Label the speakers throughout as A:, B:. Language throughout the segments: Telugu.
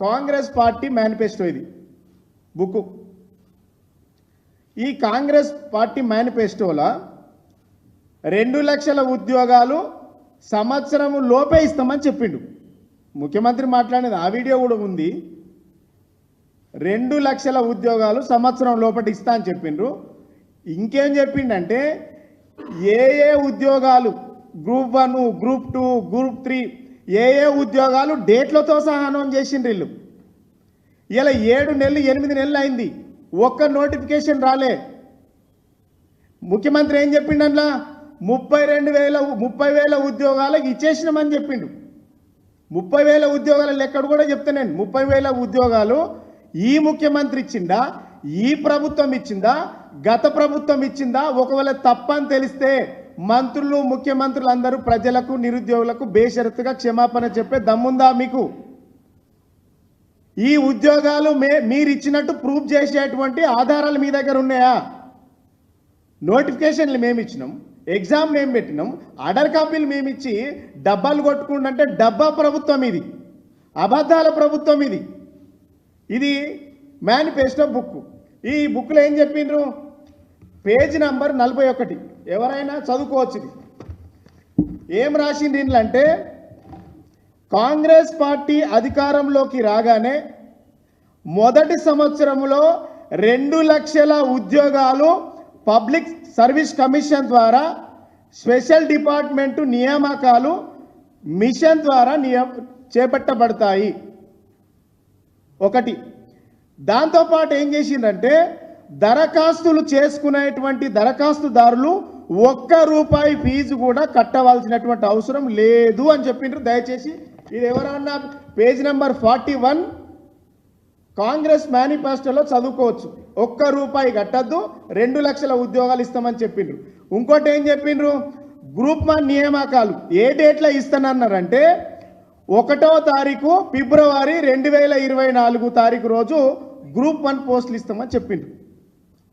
A: కాంగ్రెస్ పార్టీ మేనిఫెస్టో ఇది. బుక్ ఈ కాంగ్రెస్ పార్టీ మేనిఫెస్టోలో రెండు లక్షల ఉద్యోగాలు సంవత్సరం లోపే ఇస్తామని చెప్పిండు. ముఖ్యమంత్రి మాట్లాడేది ఆ వీడియో కూడా ఉంది. రెండు లక్షల ఉద్యోగాలు సంవత్సరం లోపల ఇస్తా అని చెప్పిండ్రు. ఇంకేం చెప్పిండంటే ఏ ఏ ఉద్యోగాలు group one group two group three ఏ ఏ ఉద్యోగాలు డేట్లతో సహా అనౌన్స్ చేసిండ్రు వీళ్ళు. ఇలా ఏడు నెలలు ఎనిమిది నెలలు అయింది. ఒక్క నోటిఫికేషన్ రాలే. ముఖ్యమంత్రి ఏం చెప్పిండల్లా ముప్పై రెండు వేల ముప్పై వేల ఉద్యోగాలకు ఇచ్చేసినామని చెప్పిండు. ముప్పై వేల ఉద్యోగాల లెక్కడు కూడా చెప్తున్నాను ముప్పై వేల ఉద్యోగాలు ఈ ముఖ్యమంత్రి ఇచ్చిందా? ఈ ప్రభుత్వం ఇచ్చిందా? గత ప్రభుత్వం ఇచ్చిందా? ఒకవేళ తప్పని తెలిస్తే మంత్రులు ముఖ్యమంత్రులు అందరూ ప్రజలకు నిరుద్యోగులకు బేషరతుగా క్షమాపణ చెప్పే దమ్ముందా మీకు? ఈ ఉద్యోగాలు మే మీరు ఇచ్చినట్టు ప్రూఫ్ చేసేటువంటి ఆధారాలు మీ దగ్గర ఉన్నాయా? నోటిఫికేషన్లు మేము ఇచ్చినాం ఎగ్జామ్ మేము పెట్టినాం ఆర్డర్ కాపీలు మేము ఇచ్చి డబ్బాలు కొట్టుకుంటే డబ్బా ప్రభుత్వం ఇది అబద్ధాల ప్రభుత్వం ఇది. ఇది మేనిఫెస్టో బుక్ ఈ బుక్లో ఏం చెప్పిండ్రు? పేజ్ నంబర్ నలభై ఒకటి. ఎవరైనా చదువుకోవచ్చు ఇది. ఏం రాసింది ఇందులో అంటే కాంగ్రెస్ పార్టీ అధికారంలోకి రాగానే మొదటి సంవత్సరంలో రెండు లక్షల ఉద్యోగాలు పబ్లిక్ సర్వీస్ కమిషన్ ద్వారా స్పెషల్ డిపార్ట్మెంటు నియామకాలు మిషన్ ద్వారా నియ చేపట్టబడతాయి. ఒకటి. దాంతోపాటు ఏం చేసిందంటే దరఖాస్తులు చేసుకునేటువంటి దరఖాస్తుదారులు ఒక్క రూపాయి ఫీజు కూడా కట్టవలసినటువంటి అవసరం లేదు అని చెప్పిండ్రు. దయచేసి ఇది ఎవరన్నా page number forty one Congress మేనిఫెస్టోలో చదువుకోవచ్చు. ఒక్క రూపాయి కట్టద్దు రెండు లక్షల ఉద్యోగాలు ఇస్తామని చెప్పిండ్రు. ఇంకోటి ఏం చెప్పిండ్రు? గ్రూప్ వన్ నియామకాలు. ఏ డేట్లో ఇస్తానన్నారంటే ఒకటో తారీఖు ఫిబ్రవరి రెండు వేల ఇరవై నాలుగు తారీఖు రోజు గ్రూప్ వన్ పోస్టులు ఇస్తామని చెప్పిండ్రు.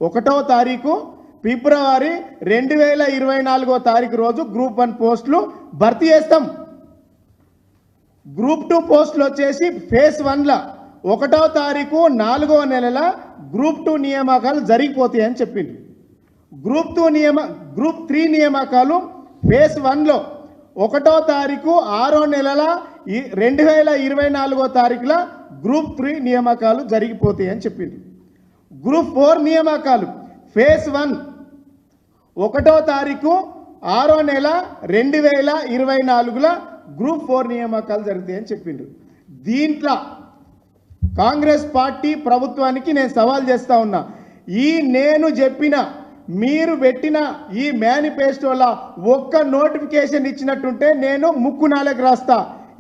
A: ఒకటో తారీఖు ఫిబ్రవరి రెండు వేల ఇరవై నాలుగో తారీఖు రోజు గ్రూప్ వన్ పోస్టులు భర్తీ చేస్తాం. గ్రూప్ టూ పోస్టులు వచ్చేసి ఫేజ్ వన్లో ఒకటో తారీఖు నాలుగో నెలల గ్రూప్ టూ నియామకాలు జరిగిపోతాయి అని చెప్పింది గ్రూప్ టూ నియమ గ్రూప్ త్రీ నియామకాలు ఫేజ్ వన్లో ఒకటో తారీఖు ఆరో నెలల ఈ- రెండు వేల ఇరవై నాలుగో తారీఖుల గ్రూప్ త్రీ నియామకాలు జరిగిపోతాయి అని చెప్పింది గ్రూప్ ఫోర్ నియామకాలు. Phase one. ఒకటో తారీఖు ఆరో నెల రెండు వేల ఇరవై నాలుగుల గ్రూప్ ఫోర్ నియామకాలు జరుగుతాయని చెప్పిండ్రు. దీంట్లో కాంగ్రెస్ పార్టీ ప్రభుత్వానికి నేను సవాల్ చేస్తా ఉన్నా. ఈ నేను చెప్పిన మీరు పెట్టిన ఈ మేనిఫెస్టోలో ఒక్క నోటిఫికేషన్ ఇచ్చినట్టుంటే నేను ముక్కు నాలకు రాస్తా.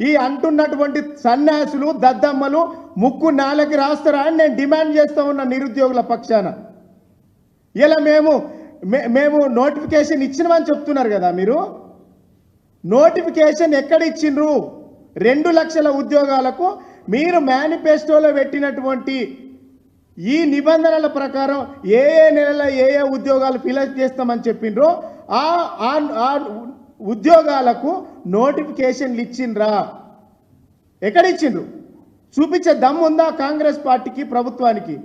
A: ఈ అంటున్నటువంటి సన్యాసులు దద్దమ్మలు ముక్కు నాలకి రాస్తారా అని నేను డిమాండ్ చేస్తా ఉన్నా నిరుద్యోగుల పక్షాన. ఇలా మేము మే- మేము నోటిఫికేషన్ ఇచ్చినమని చెప్తున్నారు కదా మీరు? నోటిఫికేషన్ ఎక్కడ ఇచ్చిండ్రు? రెండు లక్షల ఉద్యోగాలకు మీరు మేనిఫెస్టోలో పెట్టినటువంటి ఈ నిబంధనల ప్రకారం ఏ ఏ నెలలో ఏ ఏ ఉద్యోగాలు ఫిలప్ చేస్తామని చెప్పిండ్రో ఆ ఉద్యోగాలకు నోటిఫికేషన్లు ఇచ్చిండ్రా. ఎక్కడ ఇచ్చిండ్రు? చూపించే దమ్ముందా కాంగ్రెస్ పార్టీకి ప్రభుత్వానికి?